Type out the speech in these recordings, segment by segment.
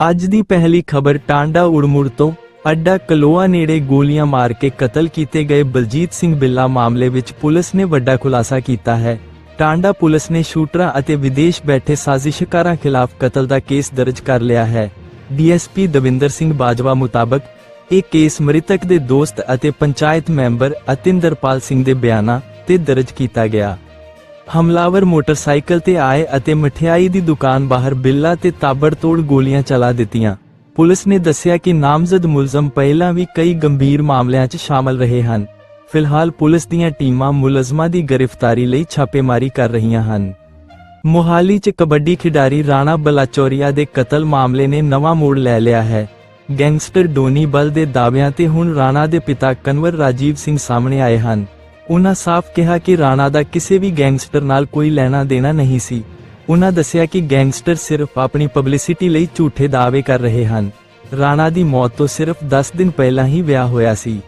ਅੱਜ ਦੀ ਪਹਿਲੀ ਖਬਰ ਟਾਂਡਾ ਉੜਮੁੜ ਤੋਂ ਅੱਡਾ ਕਲੋਆ ਨੇੜੇ ਗੋਲੀਆਂ ਮਾਰ ਕੇ ਕਤਲ ਕੀਤੇ ਗਏ ਬਲਜੀਤ ਸਿੰਘ ਬਿੱਲਾ ਮਾਮਲੇ ਵਿੱਚ ਪੁਲਿਸ ਨੇ ਵੱਡਾ ਖੁਲਾਸਾ ਕੀਤਾ ਹੈ। ਟਾਂਡਾ ਪੁਲਿਸ ਨੇ ਸ਼ੂਟਰਾਂ ਅਤੇ ਵਿਦੇਸ਼ ਬੈਠੇ ਸਾਜ਼ਿਸ਼ਕਾਰਾਂ ਖਿਲਾਫ ਕਤਲ ਦਾ ਕੇਸ ਦਰਜ ਕਰ ਲਿਆ ਹੈ। ਡੀਐਸਪੀ ਦਵਿੰਦਰ ਸਿੰਘ ਬਾਜਵਾ ਮੁਤਾਬਕ ਇਹ ਕੇਸ ਮ੍ਰਿਤਕ ਦੇ ਦੋਸਤ ਅਤੇ ਪੰਚਾਇਤ ਮੈਂਬਰ ਅਤਿੰਦਰਪਾਲ ਸਿੰਘ ਦੇ ਬਿਆਨਾਂ ਤੇ ਦਰਜ ਕੀਤਾ ਗਿਆ। ਹਮਲਾਵਰ ਮੋਟਰਸਾਈਕਲ ਤੇ ਆਏ ਅਤੇ ਮਠਿਆਈ ਦੀ ਦੁਕਾਨ ਬਾਹਰ ਬਿੱਲਾ ਤੇ ਤਾਬੜਤੋੜ ਗੋਲੀਆਂ ਚਲਾ ਦਿੱਤੀਆਂ। ਪੁਲਿਸ ਨੇ ਦੱਸਿਆ ਕਿ ਨਾਮਜ਼ਦ ਮੁਲਜ਼ਮ ਪਹਿਲਾਂ ਵੀ ਕਈ ਗੰਭੀਰ ਮਾਮਲਿਆਂ 'ਚ ਸ਼ਾਮਲ ਰਹੇ ਹਨ। ਫਿਲਹਾਲ ਪੁਲਿਸ ਦੀਆਂ ਟੀਮਾਂ ਮੁਲਜ਼ਮਾਂ ਦੀ ਗ੍ਰਿਫਤਾਰੀ ਲਈ ਛਾਪੇਮਾਰੀ ਕਰ ਰਹੀਆਂ ਹਨ। ਮੋਹਾਲੀ 'ਚ ਕਬੱਡੀ ਖਿਡਾਰੀ ਰਾਣਾ ਬਲਾਚੌਰੀਆ ਦੇ ਕਤਲ ਮਾਮਲੇ ਨੇ ਨਵਾਂ ਮੋੜ ਲੈ ਲਿਆ ਹੈ। ਗੈਂਗਸਟਰ ਡੋਨੀ ਬਲ ਦੇ ਦਾਅਵਿਆਂ ਤੇ ਹੁਣ ਰਾਣਾ ਦੇ ਪਿਤਾ ਕਨਵਰ ਰਾਜੀਵ ਸਿੰਘ ਸਾਹਮਣੇ ਆਏ ਹਨ। ਉਹਨਾਂ ਸਾਫ਼ ਕਿਹਾ ਕਿ ਰਾਣਾ ਦਾ ਕਿਸੇ ਵੀ ਗੈਂਗਸਟਰ ਨਾਲ ਕੋਈ ਲੈਣਾ ਦੇਣਾ ਨਹੀਂ ਸੀ। ਉਹਨਾਂ ਦੱਸਿਆ ਕਿ ਗੈਂਗਸਟਰ ਸਿਰਫ ਆਪਣੀ ਪਬਲਿਸਿਟੀ ਲਈ ਝੂਠੇ ਦਾਅਵੇ ਕਰ ਰਹੇ ਹਨ। ਰਾਣਾ ਦੀ ਮੌਤ ਤੋਂ ਸਿਰਫ 10 ਦਿਨ ਪਹਿਲਾਂ ਹੀ ਵਿਆਹ ਹੋਇਆ ਸੀ।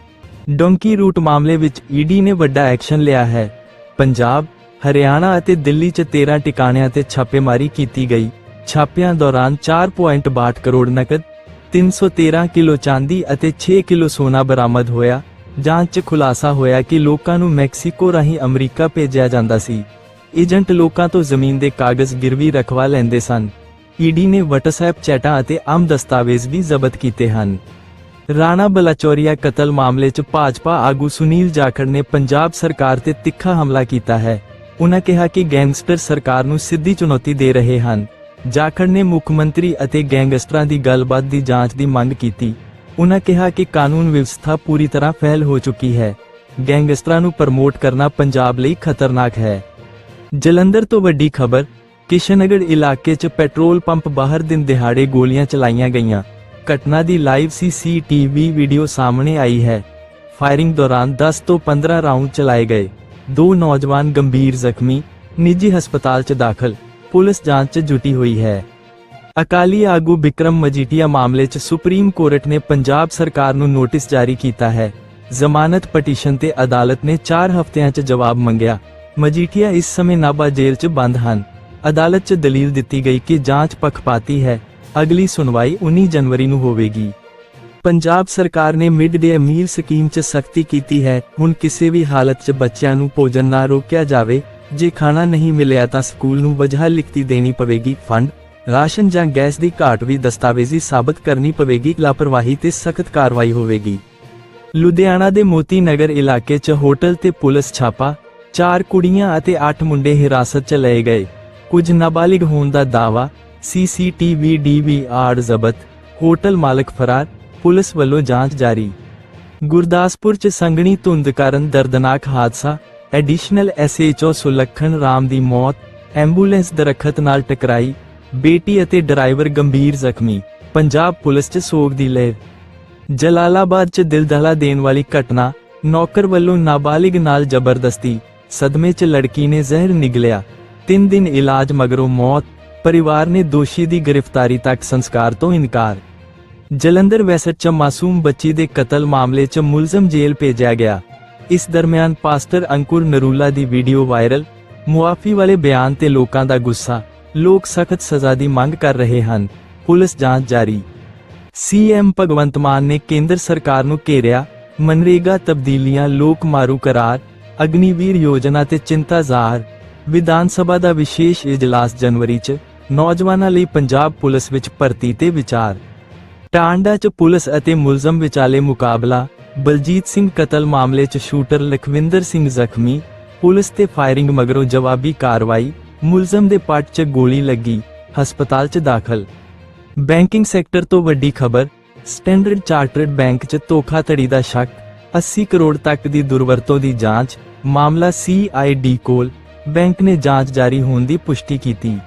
ਡੋਂਕੀ ਰੂਟ ਮਾਮਲੇ ਵਿੱਚ ਈਡੀ ਨੇ ਵੱਡਾ ਐਕਸ਼ਨ ਲਿਆ ਹੈ। ਪੰਜਾਬ, ਹਰਿਆਣਾ ਅਤੇ ਦਿੱਲੀ 'ਚ 13 ਟਿਕਾਣਿਆਂ ਤੇ ਛਾਪੇਮਾਰੀ ਕੀਤੀ ਗਈ। ਛਾਪਿਆਂ ਦੌਰਾਨ 4.62 ਕਰੋੜ ਨਕਦ 313 ਕਿਲੋ ਚਾਂਦੀ ਅਤੇ 6 ਕਿਲੋ ਸੋਨਾ ਬਰਾਮਦ ਹੋਇਆ। ਜਾਂਚ 'ਚ ਖੁਲਾਸਾ ਹੋਇਆ ਕਿ ਲੋਕਾਂ ਨੂੰ ਮੈਕਸੀਕੋ ਰਾਹੀਂ ਅਮਰੀਕਾ ਭੇਜਿਆ ਜਾਂਦਾ ਸੀ। ਏਜੰਟ ਲੋਕਾਂ ਤੋਂ ਜ਼ਮੀਨ ਦੇ ਕਾਗਜ਼ ਗਿਰਵੀ ਰਖਵਾ ਲੈਂਦੇ ਸਨ। ਈਡੀ ਨੇ WhatsApp ਚੈਟਾਂ ਅਤੇ ਆਮ ਦਸਤਾਵੇਜ਼ ਵੀ ਜ਼ਬਤ ਕੀਤੇ ਹਨ। ਰਾਣਾ ਬਲਾਚੌਰੀਆ ਕਤਲ ਮਾਮਲੇ 'ਚ ਭਾਜਪਾ ਆਗੂ ਸੁਨੀਲ ਜਾਖੜ ਨੇ ਪੰਜਾਬ ਸਰਕਾਰ ਤੇ ਤਿੱਖਾ ਹਮਲਾ ਕੀਤਾ ਹੈ। ਉਨ੍ਹਾਂ ਕਿਹਾ ਕਿ ਗੈਂਗਸਟਰ ਸਰਕਾਰ ਨੂੰ ਸਿੱਧੀ ਚੁਣੌਤੀ ਦੇ ਰਹੇ ਹਨ। ਜਾਖੜ ਨੇ ਮੁੱਖ ਮੰਤਰੀ ਅਤੇ ਗੈਂਗਸਟਰਾਂ ਦੀ ਗੱਲਬਾਤ ਦੀ ਜਾਂਚ ਦੀ ਮੰਗ ਕੀਤੀ। ਉਨ੍ਹਾਂ ਕਿਹਾ ਕਿ ਕਾਨੂੰਨ ਵਿਵਸਥਾ ਪੂਰੀ ਤਰ੍ਹਾਂ ਫੈਲ ਹੋ ਚੁੱਕੀ ਹੈ। ਗੈਂਗਸਟਰਾਂ ਨੂੰ ਪ੍ਰਮੋਟ ਕਰਨਾ ਪੰਜਾਬ ਲਈ ਖਤਰਨਾਕ ਹੈ। ਜਲੰਧਰ ਤੋਂ ਵੱਡੀ ਖਬਰ ਕਿਸ਼ਨਗੜ ਇਲਾਕੇ 'ਚ ਪੈਟਰੋਲ ਪੰਪ ਬਾਹਰ ਦਿਨ ਦਿਹਾੜੇ ਗੋਲੀਆਂ ਚਲਾਈਆਂ ਗਈਆਂ। ਘਟਨਾ ਦੀ ਲਾਈਵ ਸੀਸੀਟੀਵੀ ਵੀਡੀਓ ਸਾਹਮਣੇ ਆਈ ਹੈ। ਫਾਇਰਿੰਗ ਦੌਰਾਨ 10 ਤੋਂ 15 ਰਾਉਂਡ ਚਲਾਏ ਗਏ। ਦੋ ਨੌਜਵਾਨ ਗੰਭੀਰ ਜ਼ਖਮੀ, ਨਿੱਜੀ ਹਸਪਤਾਲ 'ਚ ਦਾਖਲ। ਪੁਲਿਸ ਜਾਂਚ 'ਚ ਜੁਟੀ ਹੋਈ ਹੈ। ਅਕਾਲੀ ਆਗੂ ਬਿਕਰਮ ਮਜੀਠੀਆ ਮਾਮਲੇ 'ਚ ਸੁਪਰੀਮ ਕੋਰਟ ਨੇ ਪੰਜਾਬ ਸਰਕਾਰ ਨੂੰ ਨੋਟਿਸ ਜਾਰੀ ਕੀਤਾ ਹੈ। ਜ਼ਮਾਨਤ ਪਟੀਸ਼ਨ ਤੇ ਅਦਾਲਤ ਨੇ 4 ਹਫ਼ਤਿਆਂ 'ਚ ਜਵਾਬ ਮੰਗਿਆ। ਮਜੀਠੀਆ ਇਸ ਸਮੇਂ ਨਾਭਾ ਜੇਲ੍ਹ 'ਚ ਬੰਦ ਹਨ। ਅਦਾਲਤ 'ਚ ਦਲੀਲ ਦਿੱਤੀ ਗਈ ਕਿ ਜਾਂਚ ਪੱਖਪਾਤੀ ਹੈ। ਅਗਲੀ ਸੁਣਵਾਈ 19 ਜਨਵਰੀ ਨੂੰ ਹੋਵੇਗੀ। ਪੰਜਾਬ ਸਰਕਾਰ ਨੇ ਮਿਡ ਡੇ ਮੀਲ ਸਕੀਮ 'ਚ ਸਖਤੀ ਕੀਤੀ ਹੈ। ਹੁਣ ਕਿਸੇ ਵੀ ਹਾਲਤ 'ਚ ਬੱਚਿਆਂ ਨੂੰ ਭੋਜਨ ਨਾ ਰੋਕਿਆ ਜਾਵੇ। ਜੇ ਖਾਣਾ ਨਹੀਂ ਮਿਲਿਆ ਤਾਂ ਸਕੂਲ ਨੂੰ ਵਜ੍ਹਾ ਲਿਖਤੀ ਦੇਣੀ ਪਵੇਗੀ ਫੰਡ। ਰਾਸ਼ਨ ਜਾਂ ਗੈਸ ਦੀ ਘਾਟ ਵੀ ਦਸਤਾਵੇਜ਼ੀ ਸਾਬਤ ਕਰਨੀ ਪਵੇਗੀ, ਲਾਪਰਵਾਹੀ ਤੇ ਸਖਤ ਕਾਰਵਾਈ ਹੋਵੇਗੀ। ਲੁਧਿਆਣਾ ਦੇ ਮੋਤੀ ਨਗਰ ਇਲਾਕੇ 'ਚ ਹੋਟਲ ਤੇ ਪੁਲਿਸ ਛਾਪਾ, ਚਾਰ ਕੁੜੀਆਂ ਅਤੇ 8 ਮੁੰਡੇ ਹਿਰਾਸਤ 'ਚ ਲਏ ਗਏ। ਕੁਝ ਨਾਬਾਲਿਗ ਹੋਣ ਦਾ ਦਾਵਾ ਸੀਸੀਟੀਵੀ, ਡੀਵੀਆਰ ਜ਼ਬਤ, ਹੋਟਲ ਮਾਲਕ ਫਰਾਰ, ਪੁਲਿਸ ਵੱਲੋਂ ਜਾਂਚ ਜਾਰੀ। ਗੁਰਦਾਸਪੁਰ 'ਚ ਸੰਗਣੀ ਧੁੰਦ ਕਾਰਨ ਦਰਦਨਾਕ ਹਾਦਸਾ, ਐਡੀਸ਼ਨਲ ਐਸਐਚਓ ਸੁਲੱਖਣ ਰਾਮ ਦੀ ਮੌਤ, ਐਂਬੂਲੈਂਸ ਦਰਖਤ ਨਾਲ ਟਕਰਾਈ ਬੇਟੀ ਅਤੇ ਡਰਾਈਵਰ ਗੰਭੀਰ ਜ਼ਖਮੀ, ਪੰਜਾਬ ਪੁਲਿਸ 'ਚ ਸੋਗ ਦੀ ਲਹਿਰ। ਜਲਾਲਾਬਾਦ 'ਚ ਦਿਲਦਹਲਾ ਦੇਣ ਵਾਲੀ ਘਟਨਾ, ਨੌਕਰ ਵੱਲੋਂ ਨਾਬਾਲਿਗ ਨਾਲ ਜ਼ਬਰਦਸਤੀ, ਸਦਮੇ 'ਚ ਲੜਕੀ ਨੇ ਜ਼ਹਿਰ ਨਿਗਲਿਆ। 3 ਦਿਨ ਇਲਾਜ ਮਗਰੋਂ ਮੌਤ, ਪਰਿਵਾਰ ਨੇ ਦੋਸ਼ੀ ਦੀ ਗ੍ਰਿਫਤਾਰੀ ਤੱਕ ਸੰਸਕਾਰ ਤੋਂ ਇਨਕਾਰ। ਜਲੰਧਰ ਵੈਸਟ 'ਚ ਮਾਸੂਮ ਬੱਚੀ ਦੇ ਕਤਲ ਮਾਮਲੇ 'ਚ ਮੁਲਜ਼ਮ ਜੇਲ੍ਹ ਭੇਜਿਆ ਗਿਆ। ਇਸ ਦਰਮਿਆਨ ਪਾਸਟਰ ਅੰਕੁਰ ਨਰੂਲਾ ਦੀ ਵੀਡੀਓ ਵਾਇਰਲ, ਮੁਆਫੀ ਵਾਲੇ ਬਿਆਨ ਤੇ ਲੋਕਾਂ ਦਾ ਗੁੱਸਾ। ਲੋਕ ਸਖਤ ਸਜ਼ਾ ਦੀ ਮੰਗ ਕਰ ਰਹੇ ਹਨ। ਪੁਲਿਸ ਜਾਂਚ ਜਾਰੀ। ਸੀਐਮ ਭਗਵੰਤ ਮਾਨ ਨੇ ਕੇਂਦਰ ਸਰਕਾਰ ਨੂੰ ਘੇਰਿਆ, ਮਨਰੇਗਾ ਤਬਦੀਲੀਆਂ ਲੋਕ ਮਾਰੂ ਕਰਾਰ, ਅਗਨੀਵੀਰ ਯੋਜਨਾ ਤੇ ਚਿੰਤਾ ਜ਼ਾਹਰ। ਵਿਧਾਨ ਸਭਾ ਦਾ ਵਿਸ਼ੇਸ਼ ਇਜਲਾਸ ਜਨਵਰੀ 'ਚ, ਨੌਜਵਾਨਾਂ ਲਈ ਪੰਜਾਬ ਪੁਲਿਸ ਵਿੱਚ ਭਰਤੀ ਤੇ ਵਿਚਾਰ। ਟਾਂਡਾ 'ਚ ਪੁਲਿਸ ਅਤੇ ਮੁਲਜ਼ਮ ਵਿਚਾਲੇ ਮੁਕਾਬਲਾ, ਬਲਜੀਤ ਸਿੰਘ ਕਤਲ ਮਾਮਲੇ 'ਚ ਸ਼ੂਟਰ ਲਖਵਿੰਦਰ ਸਿੰਘ ਜ਼ਖਮੀ, ਪੁਲਿਸ ਤੇ ਫਾਇਰਿੰਗ ਮਗਰੋਂ ਜਵਾਬੀ ਕਾਰਵਾਈ ਮੁਲਜ਼ਮ ਦੇ ਪੱਟ 'ਚ ਗੋਲੀ ਲੱਗੀ, ਹਸਪਤਾਲ 'ਚ ਦਾਖਲ। ਬੈਂਕਿੰਗ ਸੈਕਟਰ ਤੋਂ ਵੱਡੀ ਖਬਰ, ਸਟੈਂਡਰਡ ਚਾਰਟਰਡ ਬੈਂਕ 'ਚ ਧੋਖਾਧੜੀ ਦਾ ਸ਼ੱਕ 80 ਕਰੋੜ ਤੱਕ ਦੀ ਦੁਰਵਰਤੋਂ ਦੀ ਜਾਂਚ, ਮਾਮਲਾ ਸੀਆਈਡੀ ਕੋਲ, ਬੈਂਕ ਨੇ ਜਾਂਚ ਜਾਰੀ ਹੋਣ ਦੀ ਪੁਸ਼ਟੀ ਕੀਤੀ।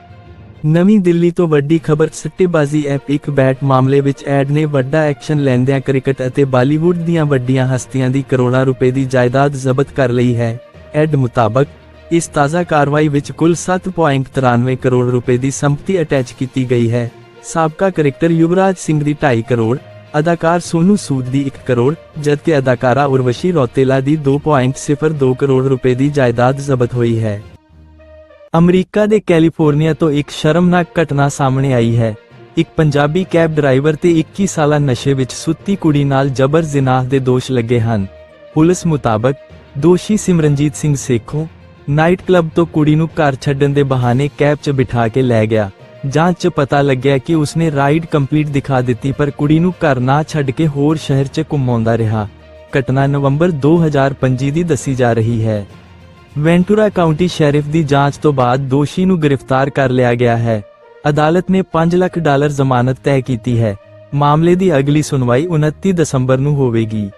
ਨਵੀਂ ਦਿੱਲੀ ਤੋਂ ਵੱਡੀ ਖਬਰ, ਸੱਟੇਬਾਜ਼ੀ ਐਪ ਇੱਕ ਬੈਟ ਮਾਮਲੇ ਵਿੱਚ ਐਡ ਨੇ ਵੱਡਾ ਐਕਸ਼ਨ ਲੈਂਦਿਆਂ ਕ੍ਰਿਕਟ ਅਤੇ ਬਾਲੀਵੁੱਡ ਦੀਆਂ ਵੱਡੀਆਂ ਹਸਤੀਆਂ ਦੀ ਕਰੋੜਾਂ ਰੁਪਏ ਦੀ ਜਾਇਦਾਦ ਜ਼ਬਤ ਕਰ ਲਈ ਹੈ। ਐਡ ਮੁਤਾਬਕ ਇਸ ਤਾਜ਼ਾ ਕਾਰਵਾਈ ਵਿੱਚ ਕੁੱਲ 7.93 ਕਰੋੜ ਰੁਪਏ ਦੀ ਸੰਪਤੀ ਅਟੈਚ ਕੀਤੀ ਗਈ ਹੈ। ਸਾਬਕਾ ਕ੍ਰਿਕਟਰ ਯੁਵਰਾਜ ਸਿੰਘ ਦੀ 2.5 ਕਰੋੜ, ਅਦਾਕਾਰ ਸੋਨੂ ਸੂਦ ਦੀ 1 ਕਰੋੜ, ਜਦਕਿ ਅਦਾਕਾਰਾ ਉਰਵਸ਼ੀ ਰੌਤੇਲਾ ਦੀ 2.02 ਕਰੋੜ ਰੁਪਏ ਦੀ ਜਾਇਦਾਦ ਜ਼ਬਤ ਹੋਈ ਹੈ। ਅਮਰੀਕਾ ਦੇ ਕੈਲੀਫੋਰਨੀਆ ਤੋਂ ਇੱਕ ਸ਼ਰਮਨਾਕ ਘਟਨਾ ਸਾਹਮਣੇ ਆਈ ਹੈ। ਇੱਕ ਪੰਜਾਬੀ ਕੈਬ ਡਰਾਈਵਰ ਤੇ 21 ਸਾਲਾ ਨਸ਼ੇ ਵਿੱਚ ਸੁੱਤੀ ਕੁੜੀ ਨਾਲ ਜਬਰ ਜ਼ਿਨਾਹ ਦੇ ਦੋਸ਼ ਲੱਗੇ ਹਨ। ਪੁਲਿਸ ਮੁਤਾਬਕ ਦੋਸ਼ੀ ਸਿਮਰਨਜੀਤ ਸਿੰਘ ਸੇਖੋਂ ਨਾਈਟ ਕਲੱਬ ਤੋਂ ਕੁੜੀ ਨੂੰ ਘਰ ਛੱਡਣ ਦੇ ਬਹਾਨੇ ਕੈਬ 'ਚ ਬਿਠਾ ਕੇ ਲੈ ਗਿਆ। ਜਾਂਚ 'ਚ ਪਤਾ ਲੱਗਿਆ ਕਿ ਉਸਨੇ ਰਾਈਡ ਕੰਪਲੀਟ ਦਿਖਾ ਦਿੱਤੀ ਪਰ ਕੁੜੀ ਨੂੰ ਘਰ ਨਾ ਛੱਡ ਕੇ ਹੋਰ ਸ਼ਹਿਰ 'ਚ ਘੁੰਮਾਉਂਦਾ ਰਿਹਾ। ਘਟਨਾ ਨਵੰਬਰ 2025 ਦੀ ਦੱਸੀ ਜਾ ਰਹੀ ਹੈ। ਵੈਂਟੂਰਾ ਕਾਉਂਟੀ ਸ਼ੈਰਿਫ ਦੀ ਜਾਂਚ ਤੋਂ ਬਾਅਦ ਦੋਸ਼ੀ ਨੂੰ ਗ੍ਰਿਫਤਾਰ ਕਰ ਲਿਆ ਗਿਆ ਹੈ। ਅਦਾਲਤ ਨੇ 5 ਲੱਖ ਡਾਲਰ ਜ਼ਮਾਨਤ ਤੈਅ ਕੀਤੀ ਹੈ। ਮਾਮਲੇ ਦੀ ਅਗਲੀ ਸੁਣਵਾਈ 29 ਦਸੰਬਰ ਨੂੰ ਹੋਵੇਗੀ।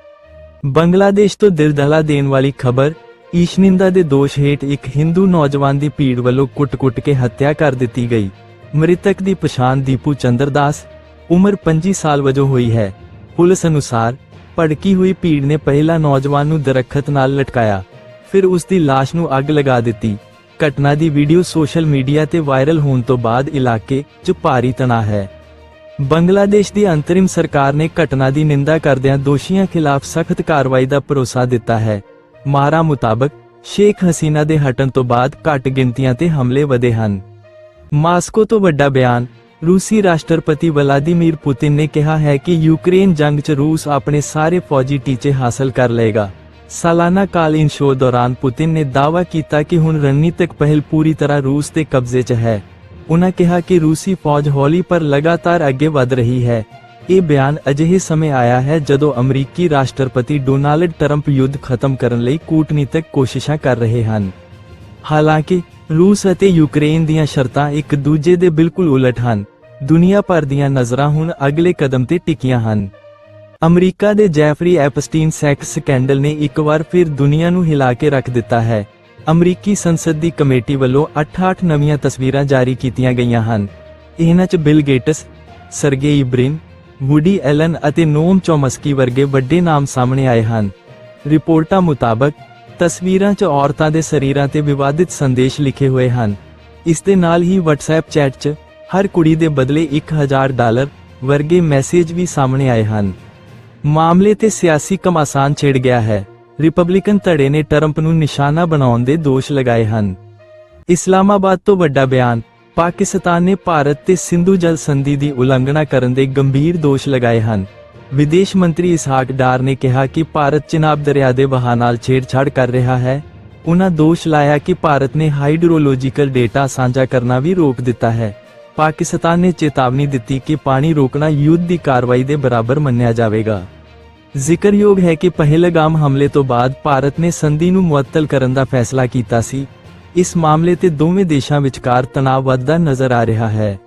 ਬੰਗਲਾਦੇਸ਼ ਤੋਂ ਦਿਲਦਹਲਾ ਦੇਣ ਵਾਲੀ ਖਬਰ ਈਸ਼ਨਿੰਦਾ ਦੇ ਦੋਸ਼ ਹੇਠ ਇੱਕ ਹਿੰਦੂ ਨੌਜਵਾਨ ਦੀ ਭੀੜ ਵੱਲੋਂ ਕੁੱਟ-ਕੁੱਟ ਕੇ ਹੱਤਿਆ ਕਰ ਦਿੱਤੀ ਗਈ। ਮ੍ਰਿਤਕ ਦੀ ਪਛਾਣ ਦੀਪੂ ਚੰਦਰਦਾਸ ਉਮਰ 25 ਸਾਲ ਵਜੋਂ ਹੋਈ ਹੈ। ਪੁਲਿਸ ਅਨੁਸਾਰ, ਭੜਕੀ ਹੋਈ ਭੀੜ ਨੇ ਪਹਿਲਾ ਨੌਜਵਾਨ ਨੂੰ ਦਰਖਤ ਨਾਲ ਲਟਕਾਇਆ। ਫਿਰ ਉਸ ਦੀ ਲਾਸ਼ ਨੂੰ ਅੱਗ ਲਗਾ ਦਿੱਤੀ। ਘਟਨਾ ਦੀ ਵੀਡੀਓ ਸੋਸ਼ਲ ਮੀਡੀਆ ਤੇ ਵਾਇਰਲ ਹੋਣ ਤੋਂ ਬਾਅਦ ਇਲਾਕੇ 'ਚ ਭਾਰੀ ਤਣਾਅ ਹੈ। ਬੰਗਲਾਦੇਸ਼ ਦੀ ਅੰਤਰਿਮ ਸਰਕਾਰ ਨੇ ਘਟਨਾ ਦੀ ਨਿੰਦਾ ਕਰਦਿਆਂ ਦੋਸ਼ੀਆਂ ਖਿਲਾਫ ਸਖਤ ਕਾਰਵਾਈ ਦਾ ਭਰੋਸਾ ਦਿੱਤਾ ਹੈ। ਮਾਰਾ ਮੁਤਾਬਕ, ਸ਼ੇਖ ਹਸੀਨਾ ਦੇ ਹਟਣ ਤੋਂ ਬਾਅਦ ਘੱਟ ਗਿਣਤੀਆਂ ਤੇ ਹਮਲੇ ਵਧੇ ਹਨ। ਮਾਸਕੋ ਤੋਂ ਵੱਡਾ ਬਿਆਨ, ਰੂਸੀ ਰਾਸ਼ਟਰਪਤੀ ਵਲਾਦੀਮੀਰ ਪੁਤਿਨ ਨੇ ਕਿਹਾ ਹੈ ਕਿ ਯੂਕਰੇਨ ਜੰਗ 'ਚ ਰੂਸ ਆਪਣੇ ਸਾਰੇ ਫੌਜੀ ਟੀਚੇ ਹਾਸਲ ਕਰ ਲਏਗਾ। ਸਾਲਾਨਾ ਕਾਲੀਨ ਸ਼ੋਅ ਦੌਰਾਨ ਪੁਤਿਨ ਨੇ ਦਾਅਵਾ ਕੀਤਾ ਕਿ ਹੁਣ ਰਣਨੀਤਕ ਪਹਿਲ ਪੂਰੀ ਤਰ੍ਹਾਂ ਰੂਸ ਦੇ ਕਬਜ਼ੇ 'ਚ ਹੈ। ਉਹਨਾਂ ਕਿਹਾ ਕਿ ਰੂਸੀ ਫੌਜ ਹੌਲੀ ਪਰ ਲਗਾਤਾਰ ਅੱਗੇ ਵਧ ਰਹੀ ਹੈ। ਇਹ ਬਿਆਨ ਅਜਿਹੇ ਸਮੇਂ ਆਇਆ ਹੈ ਜਦੋਂ ਅਮਰੀਕੀ ਰਾਸ਼ਟਰਪਤੀ ਡੋਨਾਲਡ ਟਰੰਪ ਯੁੱਧ ਖਤਮ ਕਰਨ ਲਈ ਕੂਟਨੀਤਕ ਕੋਸ਼ਿਸ਼ਾਂ ਕਰ ਰਹੇ ਹਨ। ਹਾਲਾਂਕਿ, ਰੂਸ ਅਤੇ ਯੂਕਰੇਨ ਦੀਆਂ ਸ਼ਰਤਾਂ ਇੱਕ ਦੂਜੇ ਦੇ ਬਿਲਕੁਲ ਉਲਟ ਹਨ। ਦੁਨੀਆ ਭਰ ਦੀਆਂ ਨਜ਼ਰਾਂ ਹੁਣ ਅਗਲੇ ਕਦਮ ਤੇ ਟਿਕੀਆਂ ਹਨ। ਅਮਰੀਕਾ ਦੇ ਜੈਫਰੀ ਐਪਸਟੀਨ ਸੈਕਸ ਸਕੈਂਡਲ ਨੇ ਇੱਕ ਵਾਰ ਫਿਰ ਦੁਨੀਆ ਨੂੰ ਹਿਲਾ ਕੇ ਰੱਖ ਦਿੱਤਾ ਹੈ। ਅਮਰੀਕੀ ਸੰਸਦ ਦੀ ਕਮੇਟੀ ਵੱਲੋਂ 8-8 ਨਵੀਆਂ ਤਸਵੀਰਾਂ ਜਾਰੀ ਕੀਤੀਆਂ ਗਈਆਂ ਹਨ। ਇਹਨਾਂ 'ਚ Bill Gates, Sergey Brin Woody Allen ਅਤੇ ਨੋਮ ਚੋਮਸਕੀ ਵਰਗੇ ਵੱਡੇ ਨਾਮ ਸਾਹਮਣੇ ਆਏ ਹਨ। ਰਿਪੋਰਟਾਂ ਮੁਤਾਬਕ, ਤਸਵੀਰਾਂ 'ਚ ਔਰਤਾਂ ਦੇ ਸਰੀਰਾਂ ਤੇ ਵਿਵਾਦਿਤ ਸੰਦੇਸ਼ ਲਿਖੇ ਹੋਏ ਹਨ। ਇਸ ਦੇ ਨਾਲ ਹੀ WhatsApp ਚੈਟ 'ਚ ਹਰ ਕੁੜੀ ਦੇ ਬਦਲੇ 1000 ਡਾਲਰ ਵਰਗੇ ਮੈਸੇਜ ਵੀ ਸਾਹਮਣੇ ਆਏ ਹਨ। ਮਾਮਲੇ ਤੇ ਸਿਆਸੀ ਕਮਾਸਾਨ ਛਿੜ ਗਿਆ ਹੈ। ਰਿਪਬਲਿਕਨ ਧੜੇ ਨੇ ਟਰੰਪ ਨੂੰ ਨਿਸ਼ਾਨਾ ਬਣਾਉਣ ਦੇ ਦੋਸ਼ ਲਗਾਏ ਹਨ। ਇਸਲਾਮਾਬਾਦ ਤੋਂ ਵੱਡਾ ਬਿਆਨ ਪਾਕਿਸਤਾਨ ਨੇ ਭਾਰਤ ਤੇ ਸਿੰਧੂ ਜਲ ਸੰਧੀ ਦੀ ਉਲੰਘਣਾ ਕਰਨ ਦੇ ਗੰਭੀਰ ਦੋਸ਼ ਲਗਾਏ ਹਨ। ਵਿਦੇਸ਼ ਮੰਤਰੀ ਇਸਹਾਕ ਡਾਰ ਨੇ ਕਿਹਾ ਕਿ ਭਾਰਤ ਚਿਨਾਬ ਦਰਿਆ ਦੇ ਵਹਾਅ ਨਾਲ ਛੇੜਛਾੜ ਕਰ ਰਿਹਾ ਹੈ। ਉਹਨਾਂ ਦੋਸ਼ ਲਾਇਆ ਕਿ ਭਾਰਤ ਨੇ ਹਾਈਡਰੋਲੋਜੀਕਲ ਡੇਟਾ ਸਾਂਝਾ ਕਰਨਾ ਵੀ ਰੋਕ ਦਿੱਤਾ ਹੈ। ਪਾਕਿਸਤਾਨ ਨੇ ਚੇਤਾਵਨੀ ਦਿੱਤੀ ਕਿ ਪਾਣੀ ਰੋਕਣਾ ਯੁੱਧ ਦੀ ਕਾਰਵਾਈ ਦੇ ਬਰਾਬਰ ਮੰਨਿਆ ਜਾਵੇਗਾ। ਜ਼ਿਕਰਯੋਗ ਹੈ ਕਿ ਪਹਿਲਗਾਮ ਹਮਲੇ ਤੋਂ ਬਾਅਦ ਭਾਰਤ ਨੇ ਸੰਧੀ ਨੂੰ ਮੁਅੱਤਲ ਕਰਨ ਦਾ ਫੈਸਲਾ ਕੀਤਾ ਸੀ। ਇਸ ਮਾਮਲੇ ਤੇ ਦੋਵੇਂ ਦੇਸ਼ਾਂ ਵਿਚਕਾਰ ਤਣਾਅ ਵੱਧਦਾ ਨਜ਼ਰ ਆ ਰਿਹਾ ਹੈ।